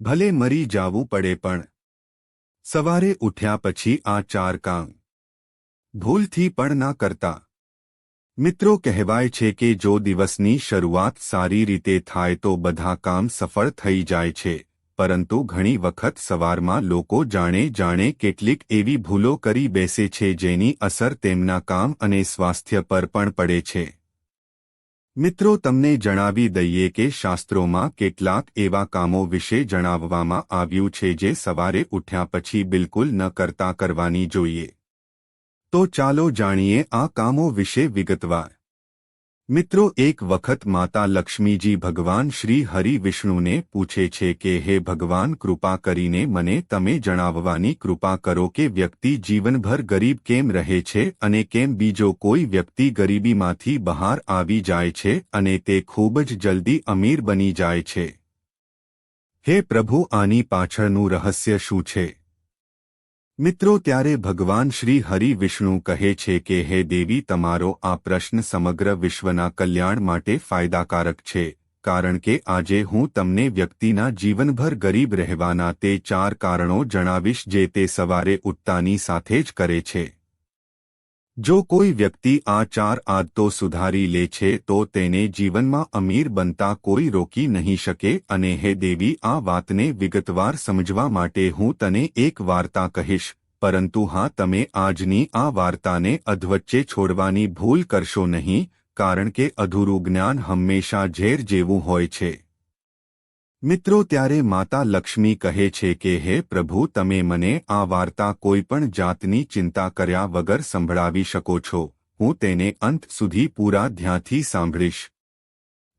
ભલે મરી જાવું પડે પણ. સવારે ઉઠ્યા પછી આ ચાર કામ. ભૂલથી પણ ના કરતા. મિત્રો કહેવાય છે કે જો દિવસની શરૂઆત સારી રીતે થાય તો બધા કામ સફળ થઈ જાય છે, પરંતુ ઘણી વખત સવારમાં લોકો જાણે જાણે કેટલીક એવી ભૂલો કરી બેસે છે જેની અસર તેમના કામ અને સ્વાસ્થ્ય પર પણ પડે છે. મિત્રો, તમને જણાવી દઈએ કે શાસ્ત્રોમાં કેટલાક એવા કામો વિશે જણાવવામાં આવ્યું છે જે સવારે ઉઠ્યા પછી બિલકુલ ન કરતા કરવાની જોઈએ. તો ચાલો જાણીએ આ કામો વિશે વિગતવાર. મિત્રો, એક વખત માતા લક્ષ્મીજી ભગવાન શ્રી હરિ વિષ્ણુને પૂછે છે કે, હે ભગવાન, કૃપા કરીને મને તમે જણાવવાની કૃપા કરો કે વ્યક્તિ જીવનભર ગરીબ કેમ રહે છે અને કેમ બીજો કોઈ વ્યક્તિ ગરીબીમાંથી બહાર આવી જાય છે અને તે ખૂબ જ જલ્દી અમીર બની જાય છે? હે પ્રભુ, આની પાછળનું રહસ્ય શું છે? મિત્રો ત્યારે ભગવાન શ્રી હરિ વિષ્ણુ કહે છે કે, હે દેવી, તમારો આ પ્રશ્ન સમગ્ર વિશ્વના કલ્યાણ માટે ફાયદાકારક છે, કારણ કે આજે હું તમને વ્યક્તિના જીવનભર ગરીબ રહેવાના તે ચાર કારણો જણાવીશ જે તે સવારે ઉઠતાની સાથે જ કરે છે. જો કોઈ વ્યક્તિ આ ચાર આદતો સુધારી લે છે, તો તેને જીવનમાં અમીર બનતા કોઈ રોકી નહીં શકે અને હે દેવી, આ વાતને વિગતવાર સમજવા માટે હું તને એક વાર્તા કહીશ. પરંતુ હા, તમે આજની આ વાર્તાને અધવચ્ચે છોડવાની ભૂલ કરશો નહીં, કારણ કે અધૂરું જ્ઞાન હંમેશા ઝેર જેવું હોય છે. મિત્રો ત્યારે માતા લક્ષ્મી કહે છે કે, હે પ્રભુ, તમે મને આ વાર્તા કોઈપણ જાતની ચિંતા કર્યા વગર સંભળાવી શકો છો. હું તેને અંત સુધી પૂરા ધ્યાનથી સાંભળીશ.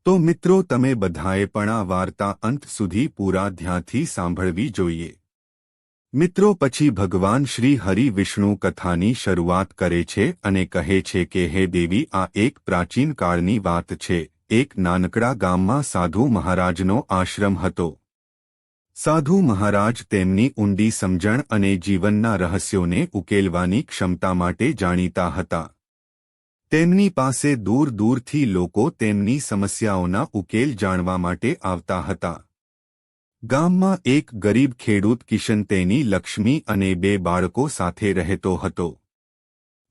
તો મિત્રો, તમે બધાએ પણ આ વાર્તા અંત સુધી પૂરા ધ્યાનથી સાંભળવી જોઈએ. મિત્રો, પછી ભગવાન શ્રી હરિ વિષ્ણુ કથાની શરૂઆત કરે છે અને કહે છે કે, હે દેવી, આ એક પ્રાચીન કાળની વાત છે. એક નાનકડા ગામમાં સાધુ મહારાજનો આશ્રમ હતો. સાધુ મહારાજ તેમની ઊંડી સમજણ અને જીવનના રહસ્યોને ઉકેલવાની ક્ષમતા માટે જાણીતા હતા. તેમની પાસે દૂર દૂરથી લોકો તેમની સમસ્યાઓના ઉકેલ જાણવા માટે આવતા હતા. ગામમાં એક ગરીબ ખેડૂત કિશન તેની લક્ષ્મી અને બે બાળકો સાથે રહેતો હતો.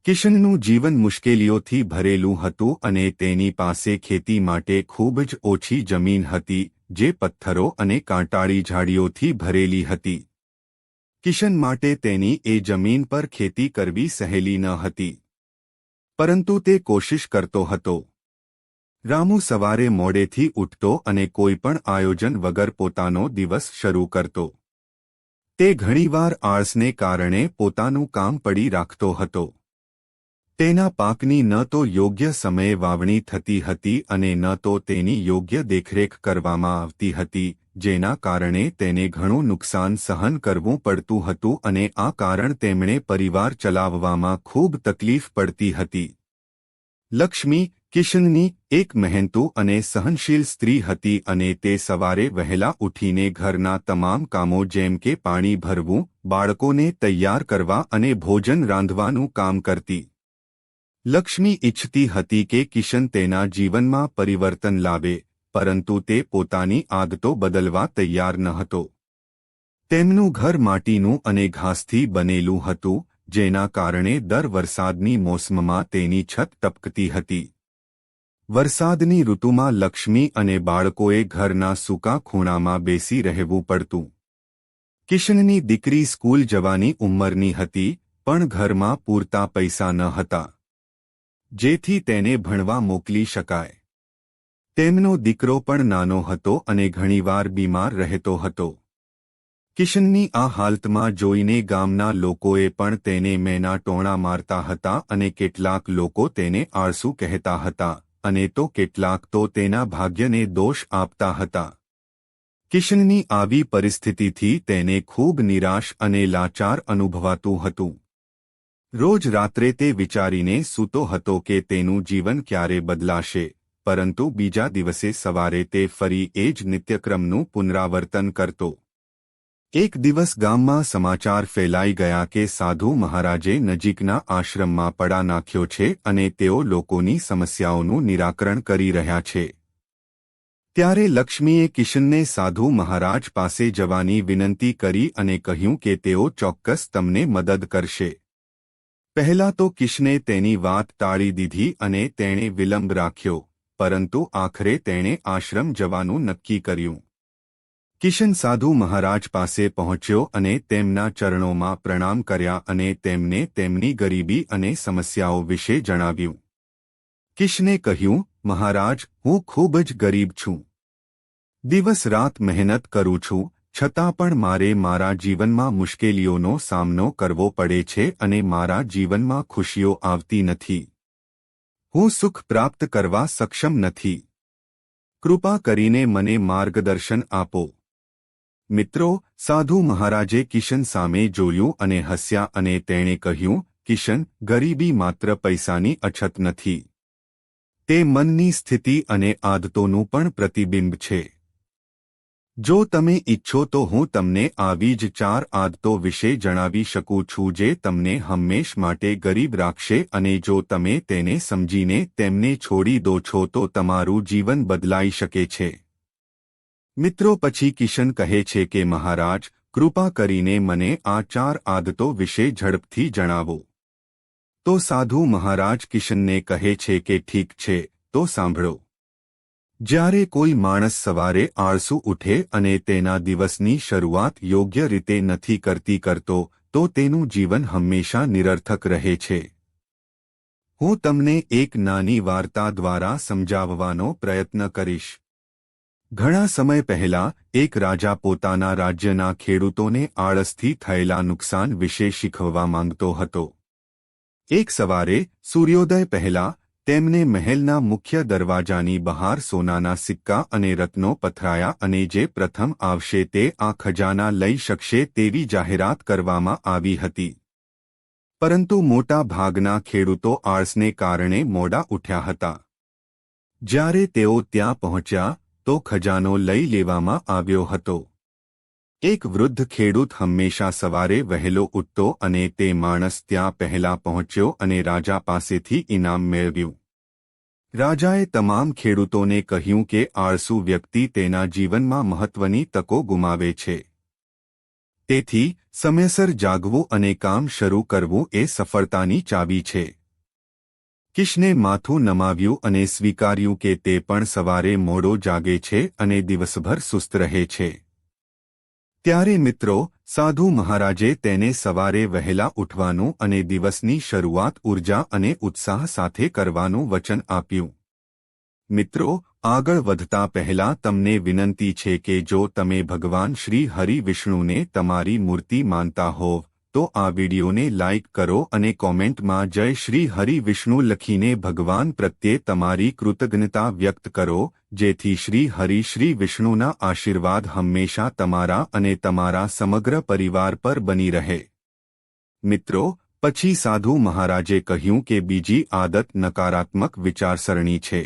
કિશનનું જીવન મુશ્કેલીઓથી ભરેલું હતું અને તેની પાસે ખેતી માટે ખૂબ જ ઓછી જમીન હતી, જે પથ્થરો અને કાંટાળી ઝાડીઓથી ભરેલી હતી. કિશન માટે તેની એ જમીન પર ખેતી કરવી સહેલી ન હતી. પરંતુ તે કોશિશ કરતો હતો. રામુ સવારે મોડેથી ઉઠતો અને કોઈપણ આયોજન વગર પોતાનો દિવસ શરૂ કરતો. તે ઘણીવાર આળસને કારણે પોતાનું કામ પડી રાખતો હતો. તેના પાકની ન તો યોગ્ય સમયે વાવણી થતી હતી અને ન તો તેની યોગ્ય દેખરેખ કરવામાં આવતી હતી, જેના કારણે તેને ઘણું નુકસાન સહન કરવું પડતું હતું અને આ કારણ તેમણે પરિવાર ચલાવવામાં ખૂબ તકલીફ પડતી હતી. લક્ષ્મી, કિશનની એક મહેનતુ અને સહનશીલ સ્ત્રી હતી અને તે સવારે વહેલા ઉઠીને ઘરના તમામ કામો જેમ કે પાણી ભરવું, બાળકોને તૈયાર કરવા અને ભોજન રાંધવાનું કામ કરતી. લક્ષ્મી ઇચ્છતી હતી કે કિશન તેના જીવનમાં પરિવર્તન લાવે, પરંતુ તે પોતાની આદતો બદલવા તૈયાર ન હતો. તેમનું ઘર માટીનું અને ઘાસથી બનેલું હતું, જેના કારણે દર વરસાદની મોસમમાં તેની છત ટપકતી હતી. વરસાદની ઋતુમાં લક્ષ્મી અને બાળકોએ ઘરના સૂકા ખૂણામાં બેસી રહેવું પડતું. કિશનની દીકરી સ્કૂલ જવાની ઉંમરની હતી, પણ ઘરમાં પૂરતા પૈસા ન હતા. જેથી તેને ભણવા મોકલી શકાય. તેમનો દીકરો પણ નાનો હતો અને ઘણીવાર બીમાર રહેતો હતો. કિશનની આ હાલતમાં જોઈને ગામના લોકોએ પણ તેને મેના ટોણા મારતા હતા અને કેટલાક લોકો તેને આળસુ કહેતા હતા અને તો કેટલાક તો તેના ભાગ્યને દોષ આપતા હતા. કિશનની આવી પરિસ્થિતિથી તેને ખૂબ નિરાશ અને લાચાર અનુભવાતું હતું. રોજ રાત્રે તે વિચારીને સૂતો હતો કે તેનું જીવન ક્યારે બદલાશે, પરંતુ બીજા દિવસે સવારે તે ફરી એ જ નિત્યક્રમનું પુનરાવર્તન કરતો. એક દિવસ ગામમાં સમાચાર ફેલાઈ ગયા કે સાધુ મહારાજે નજીકના આશ્રમમાં પડા નાખ્યો છે અને તેઓ લોકોની સમસ્યાઓનું નિરાકરણ કરી રહ્યા છે. ત્યારે લક્ષ્મીએ કિશનને સાધુ મહારાજ પાસે જવાની વિનંતી કરી અને કહ્યું કે તેઓ ચોક્કસ તમને મદદ કરશે. પહેલા તો કિશને તેની વાત ટાળી દીધી અને તેણે વિલંબ રાખ્યો, પરંતુ આખરે તેણે આશ્રમ જવાનું નક્કી કર્યું. કિશન સાધુ મહારાજ પાસે પહોંચ્યો અને તેમના ચરણોમાં પ્રણામ કર્યા અને તેમને તેમની ગરીબી અને સમસ્યાઓ વિશે જણાવ્યું. કિશને કહ્યું, મહારાજ, હું ખૂબ જ ગરીબ છું. દિવસ રાત મહેનત કરું છું છતાં પણ મારે મારા જીવનમાં મુશ્કેલીઓનો સામનો કરવો પડે છે અને મારા જીવનમાં ખુશીઓ આવતી નથી. હું સુખ પ્રાપ્ત કરવા સક્ષમ નથી. કૃપા કરીને મને માર્ગદર્શન આપો. મિત્રો, સાધુ મહારાજે કિશન સામે જોયું અને હસ્યા અને તેણે કહ્યું, કિશન, ગરીબી માત્ર પૈસાની અછત નથી. તે મનની સ્થિતિ અને આદતોનું પણ પ્રતિબિંબ છે. જો તમે ઈચ્છો તો હું તમને આવી જ ચાર આદતો વિશે જણાવી શકું છું જે તમને હંમેશ માટે ગરીબ રાખશે અને જો તમે તેને સમજીને તેમને છોડી દો છો તો તમારું જીવન બદલાઈ શકે છે. મિત્રો પછી કિશન કહે છે કે, મહારાજ, કૃપા કરીને મને આ ચાર આદતો વિશે ઝડપથી જણાવો. તો સાધુ મહારાજ કિશનને કહે છે કે, ઠીક છે, તો સાંભળો. જ્યારે કોઈ માણસ સવારે આળસુ ઉઠે અને તેના દિવસની શરૂઆત યોગ્ય રીતે નથી કરતી કરતો, તો તેનું જીવન હંમેશા નિરર્થક રહે છે. હું તમને એક નાની વાર્તા દ્વારા સમજાવવાનો પ્રયત્ન કરીશ. ઘણા સમય પહેલા, એક રાજા પોતાના રાજ્યના ખેડૂતોને આળસથી થયેલા નુકસાન વિશે શીખવવા માંગતો હતો. એક સવારે, સૂર્યોદય પહેલા તેમને મહેલના મુખ્ય દરવાજાની બહાર સોનાના સિક્કા અને રત્નો પથરાયા અને જે પ્રથમ આવશે તે આ ખજાના લઈ શકશે તેવી જાહેરાત કરવામાં આવી હતી. પરંતુ મોટા ભાગના ખેડૂતો આળસને કારણે મોડા ઉઠ્યા હતા. જ્યારે તેઓ ત્યાં પહોંચ્યા, તો ખજાનો લઈ લેવામાં આવ્યો હતો. એક વૃદ્ધ ખેડૂત હંમેશા સવારે વહેલો ઉઠતો અને તે માણસ ત્યાં પહેલા પહોંચ્યો અને રાજા પાસેથી ઇનામ મેળવ્યું રાજાએ તમામ ખેડૂતોને કહ્યું કે આળસુ વ્યક્તિ તેના જીવનમાં મહત્વની તકો ગુમાવે છે તેથી, સમયસર જાગવું અને કામ શરૂ કરવું એ સફળતાની ચાવી છે. કિશને માથું નમાવ્યું અને સ્વીકાર્યું કે તે પણ સવારે મોડો જાગે છે અને દિવસભર સુસ્ત રહે છે. ત્યારે મિત્રો, સાધુ મહારાજે તેને સવારે વહેલા ઉઠવાનું અને દિવસની શરૂઆત ઊર્જા અને ઉત્સાહ સાથે કરવાનું વચન આપ્યું. મિત્રો, આગળ વધતા પહેલા તમને વિનંતી છે કે જો તમે ભગવાન શ્રી હરિ વિષ્ણુને તમારી મૂર્તિ માનતા હોવ તો આ વિડીયોને લાઇક કરો અને કોમેન્ટમાં જય શ્રી હરિ વિષ્ણુ લખીને ભગવાન પ્રત્યે તમારી કૃતજ્ઞતા વ્યક્ત કરો, જેથી શ્રી હરિ શ્રી વિષ્ણુના આશીર્વાદ હંમેશા તમારા અને તમારા સમગ્ર પરિવાર પર બની રહે. મિત્રો, પછી સાધુ મહારાજે કહ્યું કે બીજી આદત નકારાત્મક વિચારસરણી છે.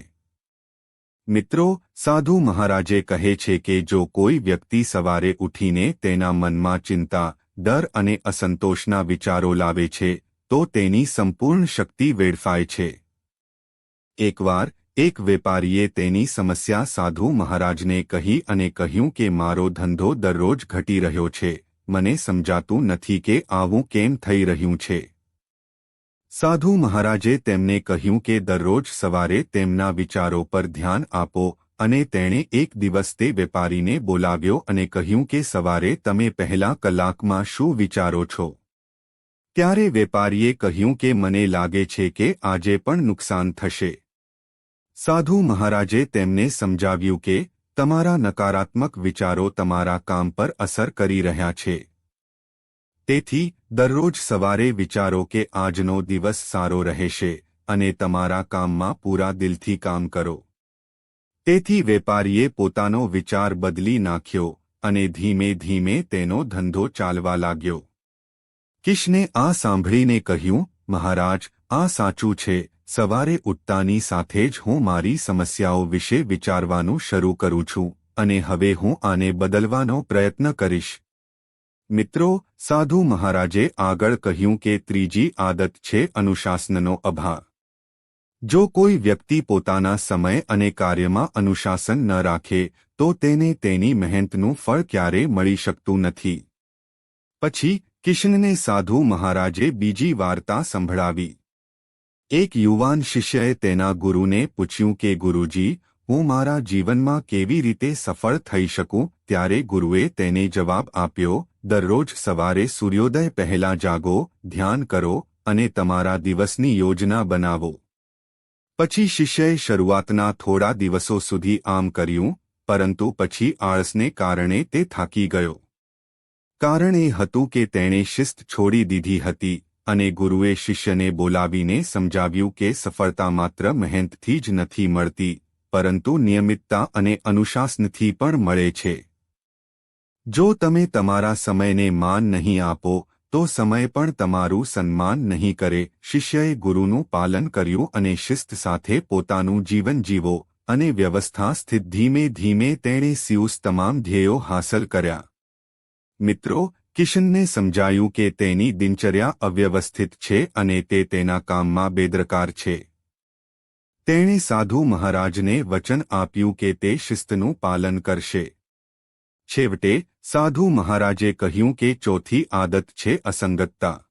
મિત્રો, સાધુ મહારાજે કહે છે કે જો કોઈ વ્યક્તિ સવારે ઉઠીને તેના મનમાં ચિંતા ડર અને અસંતોષના વિચારો લાવે છે, તો તેની સંપૂર્ણ શક્તિ વેડફાય છે. એકવાર, એક વેપારીએ તેની સમસ્યા સાધુ મહારાજને કહી અને કહ્યું કે મારો ધંધો દરરોજ ઘટી રહ્યો છે, મને સમજાતું નથી કે આવું કેમ થઈ રહ્યું છે. સાધુ મહારાજે તેમને કહ્યું કે દરરોજ સવારે તેમના વિચારો પર ધ્યાન આપો અને તેણે એક દિવસ તે વેપારીને બોલાવ્યો અને કહ્યું કે સવારે તમે પહેલા કલાકમાં શું વિચારો છો? ત્યારે વેપારીએ કહ્યું કે મને લાગે છે કે આજે પણ નુકસાન થશે. સાધુ મહારાજે તેમને સમજાવ્યું કે તમારા નકારાત્મક વિચારો તમારા કામ પર અસર કરી રહ્યા છે. તેથી, દરરોજ સવારે વિચારો કે આજનો દિવસ સારો રહેશે અને તમારા કામમાં પૂરા દિલથી કામ કરો. તેથી વેપારીએ પોતાનો વિચાર બદલી નાખ્યો અને ધીમે ધીમે તેનો ધંધો ચાલવા લાગ્યો. કિશને આ સાંભળીને કહ્યું, મહારાજ, આ સાચું છે, સવારે ઉઠતાની સાથે જ હું મારી સમસ્યાઓ વિશે વિચારવાનું શરૂ કરું છું અને હવે હું આને બદલવાનો પ્રયત્ન કરીશ. મિત્રો, સાધુ મહારાજે આગળ કહ્યું કે ત્રીજી આદત છે અનુશાસનનો અભાવ. જો કોઈ વ્યક્તિ પોતાના સમય અને કાર્યમાં અનુશાસન ન રાખે, તો તેને તેની મહેનતનું ફળ ક્યારે મળી શકતું નથી. પછી, કિશનને સાધુ મહારાજે બીજી વાર્તા સંભળાવી. એક યુવાન શિષ્યએ તેના ગુરુને પૂછ્યું કે, ગુરુજી, હું મારા જીવનમાં કેવી રીતે સફળ થઈ શકું? ત્યારે ગુરુએ તેને જવાબ આપ્યો, દરરોજ સવારે સૂર્યોદય પહેલા જાગો, ધ્યાન કરો અને તમારા દિવસની યોજના બનાવો. પછી શિષ્યએ શરૂઆતના થોડા દિવસો સુધી આમ કર્યું, પરંતુ પછી આળસને કારણે તે થાકી ગયો. કારણ એ હતું કે તેણે શિસ્ત છોડી દીધી હતી, અને ગુરુએ શિષ્યને બોલાવીને સમજાવ્યું કે સફળતા માત્ર મહેનતથી જ નથી મળતી, પરંતુ નિયમિતતા અને અનુશાસનથી પણ મળે છે. જો તમે તમારા સમયને માન નહીં આપો તો સમય પણ તમારું સન્માન નહીં કરે. શિષ્યએ ગુરુનું પાલન કર્યું અને શિસ્ત સાથે પોતાનું જીવન જીવો અને વ્યવસ્થા સ્થિત ધીમે ધીમે તેણે સિયુસ તમામ ધ્યેયો હાંસલ કર્યા. મિત્રો, કિશનને સમજાયું કે તેની દિનચર્યા અવ્યવસ્થિત છે અને તે તેના કામમાં બેદરકાર છે. તેણે સાધુ મહારાજને વચન આપ્યું કે તે શિસ્તનું પાલન કરશે. છેવટે સાધુ મહારાજે કહ્યું કે ચોથી આદત છે અસંગતતા.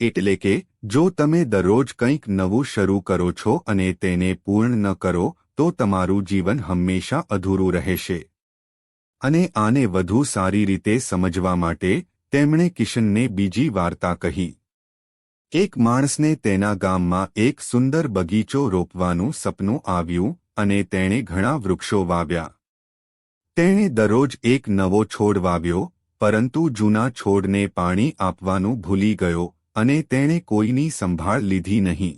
એટલે કે, જો તમે દરરોજ કંઈક નવું શરૂ કરો છો અને તેને પૂર્ણ ન કરો, તો તમારું જીવન હંમેશા અધૂરું રહેશે. અને આને વધુ સારી રીતે સમજવા માટે, તેમણે કિશનને બીજી વાર્તા કહી. એક માણસને તેના ગામમાં એક સુંદર બગીચો રોપવાનું સપનું આવ્યું, અને તેણે ઘણા વૃક્ષો વાવ્યા. તેણે દરરોજ એક નવો છોડ વાવ્યો, પરંતુ જૂના છોડને પાણી આપવાનું ભૂલી ગયો અને તેણે કોઈની સંભાળ લીધી નહીં.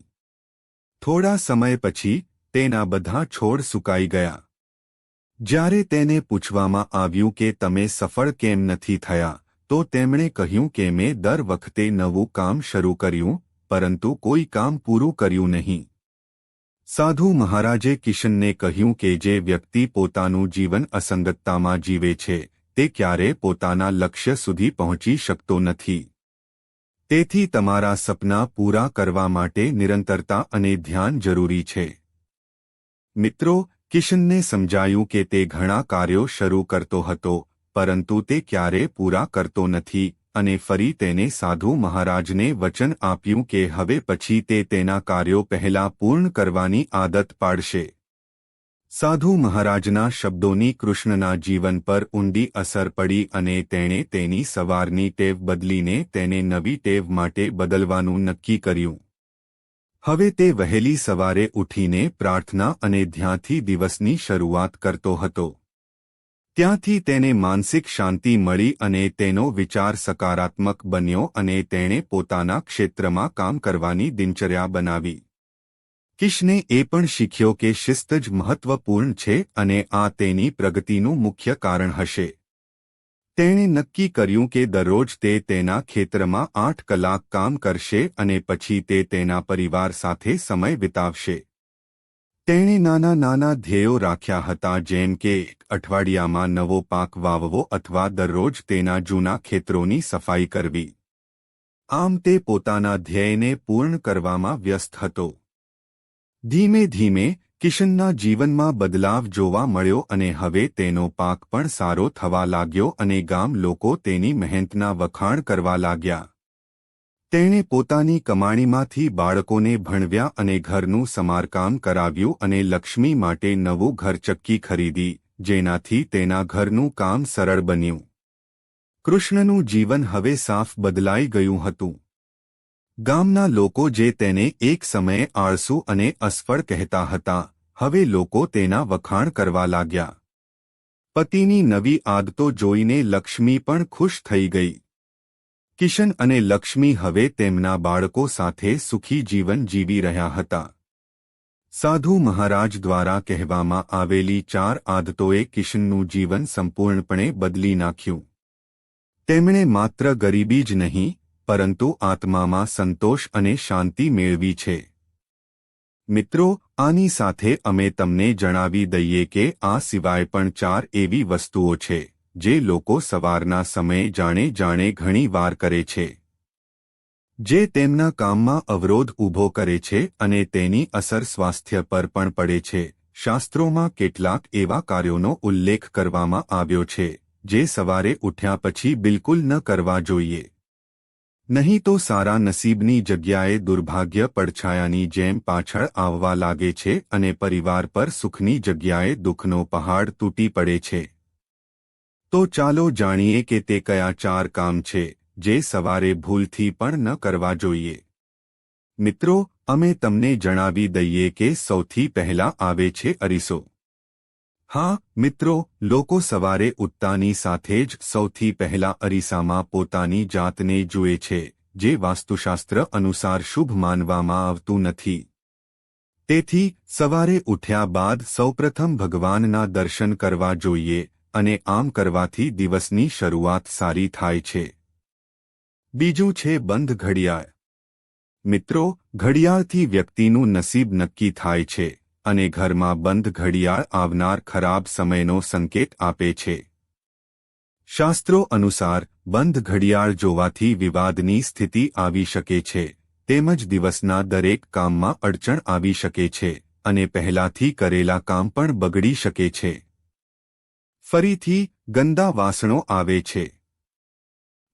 થોડા સમય પછી તેના બધા છોડ સુકાઈ ગયા. જ્યારે તેને પૂછવામાં આવ્યું કે તમે સફળ કેમ નથી થયા, તો તેમણે કહ્યું કે મેં દર વખતે નવું કામ શરૂ કર્યું, પરંતુ કોઈ કામ પૂરું કર્યું નહીં. સાધુ મહારાજે કિશનને કહ્યું કે જે વ્યક્તિ પોતાનું જીવન અસંગતતામાં જીવે છે, તે ક્યારે પોતાના લક્ષ્ય સુધી પહોંચી શકતો નથી. તેથી તમારા સપના પૂરા કરવા માટે નિરંતરતા અને ધ્યાન જરૂરી છે. મિત્રો, કિશનને સમજાયું કે તે ઘણા કાર્યો શરૂ કરતો હતો, પરંતુ તે ક્યારે પૂરા કરતો નથી અને ફરી તેને સાધુ મહારાજને વચન આપ્યું કે હવે પછી તે તેના કાર્યો પહેલા પૂર્ણ કરવાની આદત પાડશે. સાધુ મહારાજના શબ્દોની કૃષ્ણના જીવન પર ઊંડી અસર પડી અને તેણે તેની સવારની ટેવ બદલીને તેને નવી ટેવ માટે બદલવાનું નક્કી કર્યું. હવે તે વહેલી સવારે ઉઠીને પ્રાર્થના અને ધ્યાનથી દિવસની શરૂઆત કરતો હતો. ત્યાંથી તેને માનસિક શાંતિ મળી અને તેનો વિચાર સકારાત્મક બન્યો અને તેણે પોતાના ક્ષેત્રમાં કામ કરવાની દિનચર્યા બનાવી. કિશને એ પણ શીખ્યો કે શિસ્ત જ મહત્વપૂર્ણ છે અને આ તેની પ્રગતિનું મુખ્ય કારણ હશે. તેણે નક્કી કર્યું કે દરરોજ તે તેના ખેતરમાં આઠ કલાક કામ કરશે અને પછી તે તેના પરિવાર સાથે સમય વિતાવશે. તેણે નાના નાના ધ્યેયો રાખ્યા હતા જેમ કે અઠવાડિયામાં નવો પાક વાવવો અથવા દરરોજ તેના જૂના ખેતરોની સફાઈ કરવી. આમ તે પોતાના ધ્યેયને પૂર્ણ કરવામાં વ્યસ્ત હતો. ધીમે ધીમે કિશનના જીવનમાં બદલાવ જોવા મળ્યો અને હવે તેનો પાક પણ સારો થવા લાગ્યો અને ગામ લોકો તેની મહેનતના વખાણ કરવા લાગ્યા. તેણે પોતાની કમાણીમાંથી બાળકોને ભણવ્યા અને ઘરનું સમારકામ કરાવ્યું અને લક્ષ્મી માટે નવું ઘરચક્કી ખરીદી, જેનાથી તેના ઘરનું કામ સરળ બન્યું. કૃષ્ણનું જીવન હવે સાફ બદલાઈ ગયું હતું. ગામના લોકો જે તેને એક સમયે આળસુ અને અસફળ કહેતા હતા, હવે લોકો તેના વખાણ કરવા લાગ્યા. પતિની નવી આદતો જોઈને લક્ષ્મી પણ ખુશ થઈ ગઈ. કિશન અને લક્ષ્મી હવે તેમના બાળકો સાથે સુખી જીવન જીવી રહ્યા હતા. સાધુ મહારાજ દ્વારા કહેવામાં આવેલી ચાર આદતોએ કિશનનું જીવન સંપૂર્ણપણે બદલી નાખ્યું. તેમણે માત્ર ગરીબી જ નહીં, પરંતુ આત્મામાં સંતોષ અને શાંતિ મેળવી છે. મિત્રો, આની સાથે અમે તમને જણાવી દઈએ કે આ સિવાય પણ ચાર એવી વસ્તુઓ છે. જે લોકો સવારના સમયે જાણે જાણે ઘણી વાર કરે છે. જે તેમના કામમાં અવરોધ ઊભો કરે છે અને તેની અસર સ્વાસ્થ્ય પર પણ પડે છે. શાસ્ત્રોમાં કેટલાક એવા કાર્યોનો ઉલ્લેખ કરવામાં આવ્યો છે, જે સવારે ઉઠ્યા પછી બિલકુલ ન કરવા જોઈએ. નહીં તો સારા નસીબની જગ્યાએ દુર્ભાગ્ય પડછાયાની જેમ પાછળ આવવા લાગે છે અને પરિવાર પર સુખની જગ્યાએ દુઃખનો પહાડ તૂટી પડે છે. તો ચાલો જાણીએ કે તે કયા ચાર કામ છે જે સવારે ભૂલથી પણ ન કરવા જોઈએ. મિત્રો, અમે તમને જણાવી દઈએ કે સૌથી પહેલા આવે છે અરીસો. હા, મિત્રો, લોકો સવારે ઉત્તાની સાથે જ સૌથી પહેલા અરીસામાં પોતાની જાતને જુએ છે, જે વાસ્તુશાસ્ત્ર અનુસાર શુભ માનવામાં આવતું નથી. તેથી, સવારે ઉઠ્યા બાદ સૌપ્રથમ ભગવાનના દર્શન કરવા જોઈએ અને આમ કરવાથી દિવસની શરૂઆત સારી થાય છે. બીજું છે બંધ ઘડિયાળ. મિત્રો, ઘડિયાળથી વ્યક્તિનું નસીબ નક્કી થાય છે અને ઘરમાં બંધ ઘડિયાળ આવનાર ખરાબ સમયનો સંકેત આપે છે. શાસ્ત્રો અનુસાર, બંધ ઘડિયાળ જોવાથી વિવાદની સ્થિતિ આવી શકે છે, તેમજ દિવસના દરેક કામમાં અડચણ આવી શકે છે અને પહેલાથી કરેલા કામ પણ બગડી શકે છે. ફરીથી ગંદા વાસણો આવે છે.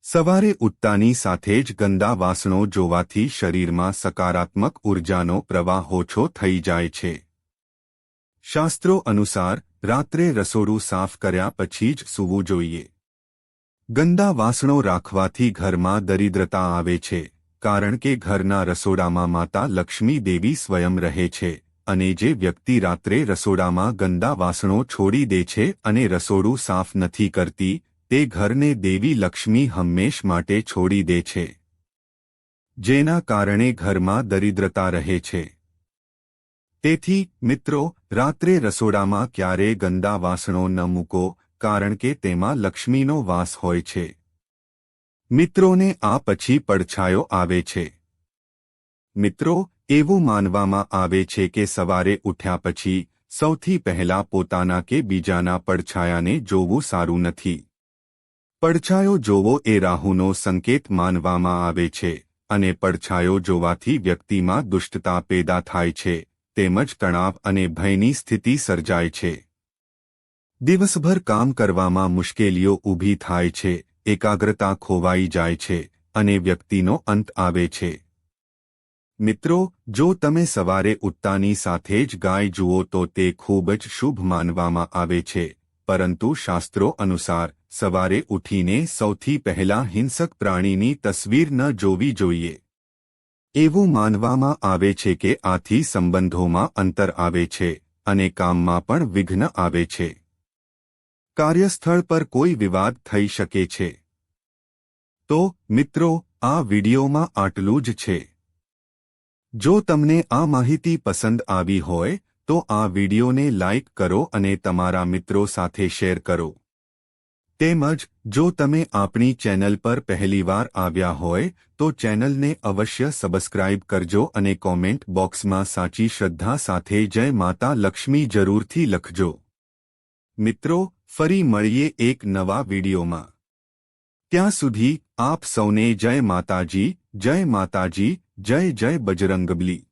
સવારે ઉઠતાની સાથે જ ગંદા વાસણો જોવાથી શરીરમાં સકારાત્મક ઉર્જાનો પ્રવાહ ઓછો થઈ જાય છે. શાસ્ત્રો અનુસાર રાત્રે રસોડું સાફ કર્યા પછી જ સૂવું જોઈએ. ગંદા વાસણો રાખવાથી ઘરમાં દરિદ્રતા આવે છે, કારણ કે ઘરના રસોડામાં માતા લક્ષ્મી દેવી સ્વયં રહે છે. અને જે વ્યક્તિ રાત્રે રસોડામાં ગંદા વાસણો છોડી દે છે અને રસોડું સાફ નથી કરતી, તે ઘરને દેવી લક્ષ્મી હંમેશ માટે છોડી દે છે. જેના કારણે ઘરમાં દરિદ્રતા રહે છે. તેથી, મિત્રો, રાત્રે રસોડામાં ક્યારે ગંદા વાસણો ન મૂકો, કારણ કે તેમાં લક્ષ્મીનો વાસ હોય છે. મિત્રોને આ પછી પડછાયો આવે છે. મિત્રો એવું માનવામાં આવે છે કે સવારે ઉઠ્યા પછી સૌથી પહેલા પોતાના કે બીજાના પડછાયાને જોવું સારું નથી. પડછાયો જોવો એ રાહુનો સંકેત માનવામાં આવે છે અને પડછાયો જોવાથી વ્યક્તિમાં દુષ્ટતા પેદા થાય છે, તેમજ તણાવ અને ભયની સ્થિતિ સર્જાય છે. દિવસભર કામ કરવામાં મુશ્કેલીઓ ઊભી થાય છે, એકાગ્રતા ખોવાઈ જાય છે અને વ્યક્તિનો અંત આવે છે. મિત્રો, જો તમે સવારે ઉત્તાની સાથે જ ગાય જુઓ તો તે ખૂબ જ શુભ માનવામાં આવે છે. પરંતુ શાસ્ત્રો અનુસાર, સવારે ઉઠીને સૌથી પહેલા હિંસક પ્રાણીની તસવીર ન જોવી જોઈએ. એવું માનવામાં આવે છે કે આથી સંબંધોમાં અંતર આવે છે અને કામમાં પણ વિઘ્ન આવે છે. કાર્યસ્થળ પર કોઈ વિવાદ થઈ શકે છે. તો મિત્રો, આ વિડિયોમાં આટલું જ છે. જો તમને આ માહિતી પસંદ આવી હોય, તો આ વિડિયોને લાઇક કરો અને તમારા મિત્રો સાથે શેર કરો. તેમજ, જો તમે આપણી ચેનલ પર પહેલીવાર આવ્યા હોય, તો ચેનલને અવશ્ય સબસ્ક્રાઇબ કરજો અને કોમેન્ટ બોક્સમાં સાચી શ્રદ્ધા સાથે જય માતા લક્ષ્મી જરૂરથી લખજો. મિત્રો, ફરી મળીએ એક નવા વિડીયોમાં. ત્યાં સુધી આપ સૌને જય માતાજી જય માતાજી જય જય બજરંગબલી.